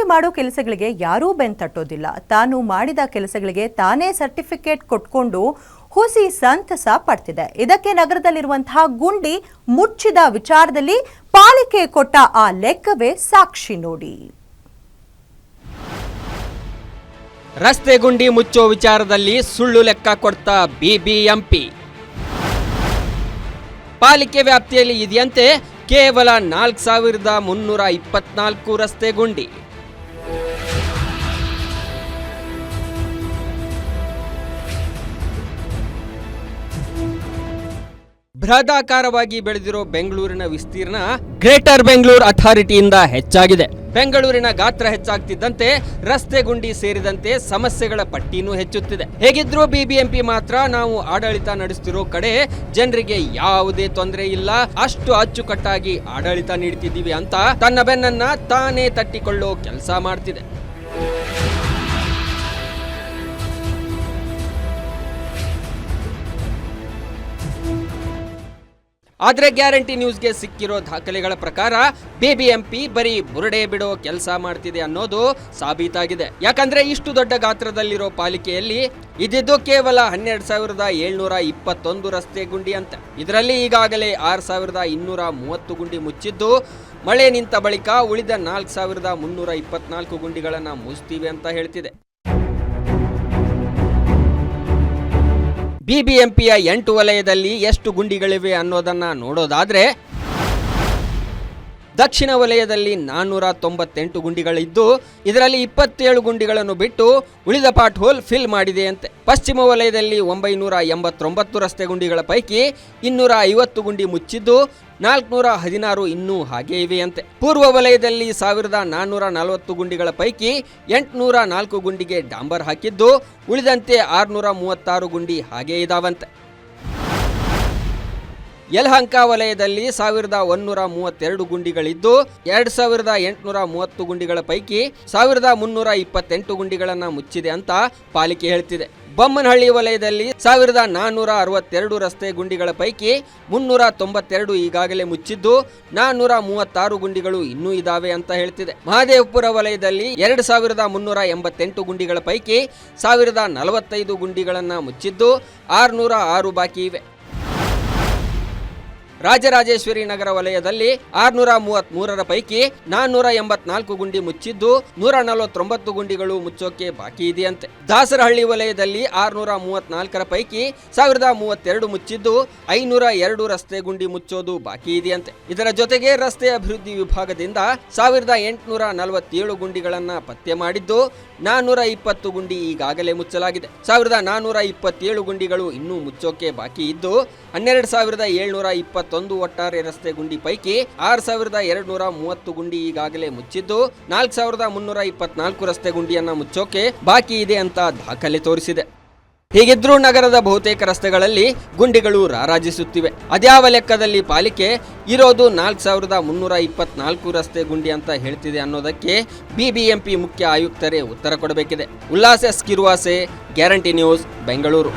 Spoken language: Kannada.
ಬಿಬಿಎಂಪಿ ಮಾಡೋ ಕೆಲಸಗಳಿಗೆ ಯಾರೂ ಬೆನ್ ತಟ್ಟೋದಿಲ್ಲ. ತಾನು ಮಾಡಿದ ಕೆಲಸಗಳಿಗೆ ತಾನೇ ಸರ್ಟಿಫಿಕೇಟ್ ಕೊಟ್ಕೊಂಡು ಹುಸಿ ಸಂತಸ ಪಡ್ತಿದೆ. ಇದಕ್ಕೆ ನಗರದಲ್ಲಿರುವಂತಹ ಗುಂಡಿ ಮುಚ್ಚಿದ ವಿಚಾರದಲ್ಲಿ ಪಾಲಿಕೆ ಕೊಟ್ಟ ಆ ಲೆಕ್ಕವೇ ಸಾಕ್ಷಿ ನೋಡಿ. ರಸ್ತೆ ಗುಂಡಿ ಮುಚ್ಚೋ ವಿಚಾರದಲ್ಲಿ ಸುಳ್ಳು ಲೆಕ್ಕ ಕೊಡ್ತ ಬಿಬಿಎಂಪಿ. ಪಾಲಿಕೆ ವ್ಯಾಪ್ತಿಯಲ್ಲಿ ಇದೆಯಂತೆ ಕೇವಲ ನಾಲ್ಕು ಸಾವಿರದ ಮುನ್ನೂರ ಇಪ್ಪತ್ನಾಲ್ಕು ರಸ್ತೆ ಗುಂಡಿ. ಬೃಹದಾಕಾರವಾಗಿ ಬೆಳೆದಿರೋ ಬೆಂಗಳೂರಿನ ವಿಸ್ತೀರ್ಣ ಗ್ರೇಟರ್ ಬೆಂಗಳೂರು ಅಥಾರಿಟಿಯಿಂದ ಹೆಚ್ಚಾಗಿದೆ. ಬೆಂಗಳೂರಿನ ಗಾತ್ರ ಹೆಚ್ಚಾಗ್ತಿದ್ದಂತೆ ರಸ್ತೆ ಗುಂಡಿ ಸೇರಿದಂತೆ ಸಮಸ್ಯೆಗಳ ಪಟ್ಟಿನೂ ಹೆಚ್ಚುತ್ತಿದೆ. ಹೇಗಿದ್ರೂ ಬಿಬಿಎಂಪಿ ಮಾತ್ರ ನಾವು ಆಡಳಿತ ನಡೆಸ್ತಿರೋ ಕಡೆ ಜನರಿಗೆ ಯಾವುದೇ ತೊಂದರೆ ಇಲ್ಲ. ಅಷ್ಟು ಅಚ್ಚುಕಟ್ಟಾಗಿ ಆಡಳಿತ ನೀಡ್ತಿದ್ದೀವಿ ಅಂತ ತನ್ನ ಬೆನ್ನನ್ನ ತಾನೇ ತಟ್ಟಿಕೊಳ್ಳೋ ಕೆಲಸ ಮಾಡ್ತಿದೆ. ಆದ್ರೆ ಗ್ಯಾರಂಟಿ ನ್ಯೂಸ್ಗೆ ಸಿಕ್ಕಿರೋ ದಾಖಲೆಗಳ ಪ್ರಕಾರ ಬಿಬಿಎಂಪಿ ಬರೀ ಬುರುಡೆ ಬಿಡೋ ಕೆಲಸ ಮಾಡ್ತಿದೆ ಅನ್ನೋದು ಸಾಬೀತಾಗಿದೆ. ಯಾಕಂದ್ರೆ ಇಷ್ಟು ದೊಡ್ಡ ಗಾತ್ರದಲ್ಲಿರೋ ಪಾಲಿಕೆಯಲ್ಲಿ ಇದಿದ್ದು ಕೇವಲ ಹನ್ನೆರಡು ಸಾವಿರದ ಏಳ್ನೂರ ಇಪ್ಪತ್ತೊಂದು ರಸ್ತೆ ಗುಂಡಿ ಅಂತ. ಇದರಲ್ಲಿ ಈಗಾಗಲೇ ಆರು ಸಾವಿರದ ಇನ್ನೂರ ಮೂವತ್ತು ಗುಂಡಿ ಮುಚ್ಚಿದ್ದು, ಮಳೆ ನಿಂತ ಬಳಿಕ ಉಳಿದ ನಾಲ್ಕು ಸಾವಿರದ ಮುನ್ನೂರ ಇಪ್ಪತ್ನಾಲ್ಕು ಗುಂಡಿಗಳನ್ನು ಮುಚ್ತೀವಿ ಅಂತ ಹೇಳ್ತಿದೆ. ಬಿಬಿಎಂಪಿಯ ಎಂಟು ವಲಯದಲ್ಲಿ ಎಷ್ಟು ಗುಂಡಿಗಳಿವೆ ಅನ್ನೋದನ್ನು ನೋಡೋದಾದರೆ, ದಕ್ಷಿಣ ವಲಯದಲ್ಲಿ ನಾನ್ನೂರ ತೊಂಬತ್ತೆಂಟು ಗುಂಡಿಗಳಿದ್ದು, ಇದರಲ್ಲಿ ಇಪ್ಪತ್ತೇಳು ಗುಂಡಿಗಳನ್ನು ಬಿಟ್ಟು ಉಳಿದ ಪಾಟ್ ಹೋಲ್ ಫಿಲ್ ಮಾಡಿದೆಯಂತೆ ಪಶ್ಚಿಮ ವಲಯದಲ್ಲಿ ಒಂಬೈನೂರ ಎಂಬತ್ತೊಂಬತ್ತು ರಸ್ತೆ ಗುಂಡಿಗಳ ಪೈಕಿ ಇನ್ನೂರ ಐವತ್ತು ಗುಂಡಿ ಮುಚ್ಚಿದ್ದು ನಾಲ್ಕುನೂರ ಹದಿನಾರು ಇನ್ನೂ ಹಾಗೆ ಇವೆಯಂತೆ. ಪೂರ್ವ ವಲಯದಲ್ಲಿ ಸಾವಿರದ ನಾನ್ನೂರ ನಲವತ್ತು ಗುಂಡಿಗಳ ಪೈಕಿ ಎಂಟುನೂರ ನಾಲ್ಕು ಗುಂಡಿಗೆ ಡಾಂಬರ್ ಹಾಕಿದ್ದು, ಉಳಿದಂತೆ ಆರುನೂರ ಮೂವತ್ತಾರು ಗುಂಡಿ ಹಾಗೆ ಇದಾವಂತೆ. ಯಲಹಂಕ ವಲಯದಲ್ಲಿ ಸಾವಿರದ ಒಂದೂರ ಮೂವತ್ತೆರಡು ಗುಂಡಿಗಳಿದ್ದು, ಎರಡ್ ಸಾವಿರದ ಎಂಟುನೂರ ಮೂವತ್ತು ಗುಂಡಿಗಳ ಪೈಕಿ ಸಾವಿರದ ಮುನ್ನೂರ ಇಪ್ಪತ್ತೆಂಟು ಗುಂಡಿಗಳನ್ನು ಮುಚ್ಚಿದೆ ಅಂತ ಪಾಲಿಕೆ ಹೇಳ್ತಿದೆ. ಬೊಮ್ಮನಹಳ್ಳಿ ವಲಯದಲ್ಲಿ ಸಾವಿರದ ನಾನ್ನೂರ ಅರವತ್ತೆರಡು ರಸ್ತೆ ಗುಂಡಿಗಳ ಪೈಕಿ ಮುನ್ನೂರ ತೊಂಬತ್ತೆರಡು ಈಗಾಗಲೇ ಮುಚ್ಚಿದ್ದು, ನಾನ್ನೂರ ಮೂವತ್ತಾರು ಗುಂಡಿಗಳು ಇನ್ನೂ ಇದಾವೆ ಅಂತ ಹೇಳ್ತಿದೆ. ಮಹದೇವಪುರ ವಲಯದಲ್ಲಿ ಎರಡು ಸಾವಿರದ ಮುನ್ನೂರ ಎಂಬತ್ತೆಂಟು ಗುಂಡಿಗಳ ಪೈಕಿ ಸಾವಿರದ ನಲವತ್ತೈದು ಗುಂಡಿಗಳನ್ನು ಮುಚ್ಚಿದ್ದು, ಆರುನೂರ ಆರು ಬಾಕಿ ಇವೆ. ರಾಜರಾಜೇಶ್ವರಿ ನಗರ ವಲಯದಲ್ಲಿ ಆರ್ನೂರ ಮೂವತ್ತ್ ಮೂರರ ಪೈಕಿ ನಾನ್ನೂರ ಎಂಬತ್ನಾಲ್ಕು ಗುಂಡಿ ಮುಚ್ಚಿದ್ದು ನೂರ ನಲವತ್ತೊಂಬತ್ತು ಗುಂಡಿಗಳು ಮುಚ್ಚೋಕೆ ಬಾಕಿ ಇದೆಯಂತೆ. ದಾಸರಹಳ್ಳಿ ವಲಯದಲ್ಲಿ ಆರ್ನೂರ ಮೂವತ್ನಾಲ್ಕರ ಪೈಕಿ ಸಾವಿರದ ಮೂವತ್ತೆರಡು ಮುಚ್ಚಿದ್ದು ಐನೂರ ಎರಡು ರಸ್ತೆ ಗುಂಡಿ ಮುಚ್ಚೋದು ಬಾಕಿ ಇದೆಯಂತೆ. ಇದರ ಜೊತೆಗೆ ರಸ್ತೆ ಅಭಿವೃದ್ಧಿ ವಿಭಾಗದಿಂದ ಸಾವಿರದ ಎಂಟುನೂರ ನಲವತ್ತೇಳು ಗುಂಡಿಗಳನ್ನು ಪತ್ತೆ ಮಾಡಿದ್ದು ನಾನ್ನೂರ ಇಪ್ಪತ್ತು ಗುಂಡಿ ಈಗಾಗಲೇ ಮುಚ್ಚಲಾಗಿದೆ. ಸಾವಿರದ ನಾನ್ನೂರ ಇಪ್ಪತ್ತೇಳು ಗುಂಡಿಗಳು ಇನ್ನೂ ಮುಚ್ಚೋಕೆ ಬಾಕಿ ಇದ್ದು ಹನ್ನೆರಡು ಸಾವಿರದ ಏಳ್ನೂರ ಇಪ್ಪತ್ತೊಂದು ಒಟ್ಟಾರೆ ರಸ್ತೆ ಗುಂಡಿ ಪೈಕಿ ಆರು ಸಾವಿರದ ಎರಡು ನೂರ ಮೂವತ್ತು ಗುಂಡಿ ಈಗಾಗಲೇ ಮುಚ್ಚಿದ್ದು, ನಾಲ್ಕು ಸಾವಿರದ ಮುನ್ನೂರ ಇಪ್ಪತ್ನಾಲ್ಕು ರಸ್ತೆ ಗುಂಡಿಯನ್ನ ಮುಚ್ಚೋಕೆ ಬಾಕಿ ಇದೆ ಅಂತ ದಾಖಲೆ ತೋರಿಸಿದೆ. ಹೀಗಿದ್ರೂ ನಗರದ ಬಹುತೇಕ ರಸ್ತೆಗಳಲ್ಲಿ ಗುಂಡಿಗಳು ರಾರಾಜಿಸುತ್ತಿವೆ. ಅದ್ಯಾವ ಲೆಕ್ಕದಲ್ಲಿ ಪಾಲಿಕೆ ಇರೋದು ನಾಲ್ಕು ಸಾವಿರದ ಮುನ್ನೂರ ಇಪ್ಪತ್ನಾಲ್ಕು ರಸ್ತೆ ಗುಂಡಿ ಅಂತ ಹೇಳ್ತಿದೆ ಅನ್ನೋದಕ್ಕೆ ಬಿಬಿಎಂಪಿ ಮುಖ್ಯ ಆಯುಕ್ತರೇ ಉತ್ತರ ಕೊಡಬೇಕಿದೆ. ಉಲ್ಲಾಸ ಎಸ್ ಕಿರುವಾಸೆ ಗ್ಯಾರಂಟಿ ನ್ಯೂಸ್, ಬೆಂಗಳೂರು.